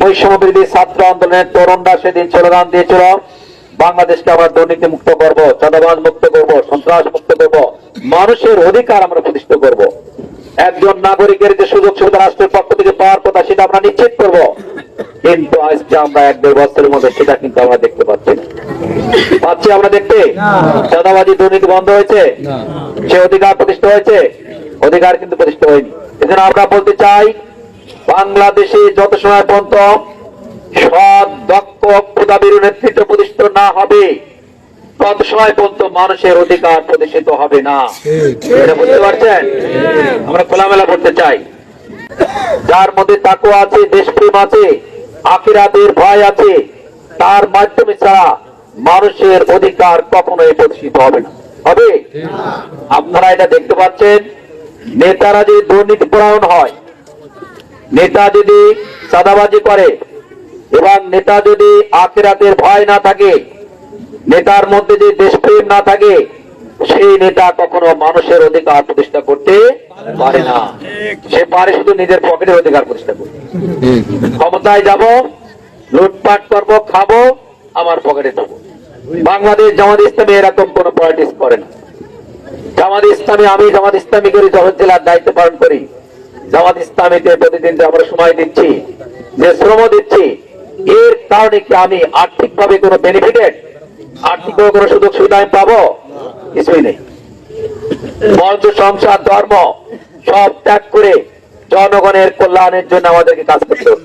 বৈষম্য বিরোধী ছাত্র আন্দোলনের তরুণরা সেদিন স্লোগান দিয়েছিল। বাংলাদেশকে আমরা দুর্নীতি মুক্ত করব চাঁদাবাজ মুক্ত করব সন্ত্রাস মুক্ত করব মানুষের অধিকার আমরা প্রতিষ্ঠা করব। একজন নাগরিকের যে সুযোগ সুবিধা রাষ্ট্রের পক্ষ থেকে পাওয়ার কথা সেটা আমরা নিশ্চিত করব। কিন্তু আজকে আমরা এক দেড় বছরের মধ্যে সেটা কিন্তু আমরা দেখতে পাচ্ছি না। পাচ্ছি আমরা দেখতে? চাঁদাবাজি দুর্নীতি বন্ধ হয়েছে। সে অধিকার প্রতিষ্ঠা হয়েছে। অধিকার কিন্তু প্রতিষ্ঠা হয়নি। এজন্য আমরা বলতে চাই বাংলাদেশে যত সময় পর্যন্ত সৎ, দক্ষ ক্ষুদাবির নেতৃত্ব প্রতিষ্ঠিত না হবে, তত সময় পর্যন্ত মানুষের অধিকার প্রতিষ্ঠিত হবে না। এটা বুঝতে পারছেন? আমরা খোলামেলা করতে চাই। যার মধ্যে তাকু আছে, দেশপ্রেম আছে, আখিরাতের ভয় আছে, তার মাধ্যমে ছাড়া মানুষের অধিকার কখনোই প্রতিষ্ঠিত হবে না। হবে? আপনারা এটা দেখতে পাচ্ছেন। নেতারা যদি দুর্নীতি পরায়ণ হয় নেতা যদি চাঁদাবাজি করে এবং নেতা যদি আখিরাতের ভয় না থাকে, নেতার মধ্যে যে দেশপ্রেম না থাকে, সেই নেতা কখনো মানুষের অধিকার প্রতিষ্ঠা করতে পারে না। সে পারে শুধু নিজের পকেটের অধিকার প্রতিষ্ঠা করতে। ক্ষমতায় যাব, লুটপাট করব, খাব, আমার পকেটে দেবো বাংলাদেশ জামাত ইসলামী এরকম কোন পলিটিক্স করে না। জামাত ইসলামী, আমি জামাত ইসলামী করি যখন জেলার দায়িত্ব পালন করি জামাত ইসলামীতে প্রতিদিন যে আমরা সময় দিচ্ছি, যে শ্রম দিচ্ছি, এর কারণে কি আমি আর্থিক ভাবে কোনো বেনিফিটেড আর্থিক ভাবে কোনো সুযোগ সুবিধা আমি পাবো? কিছুই নেই। মঞ্চ সংসার, ধর্ম, সব ত্যাগ করে জনগণের কল্যাণের জন্য আমাদেরকে কাজ করতে হবে।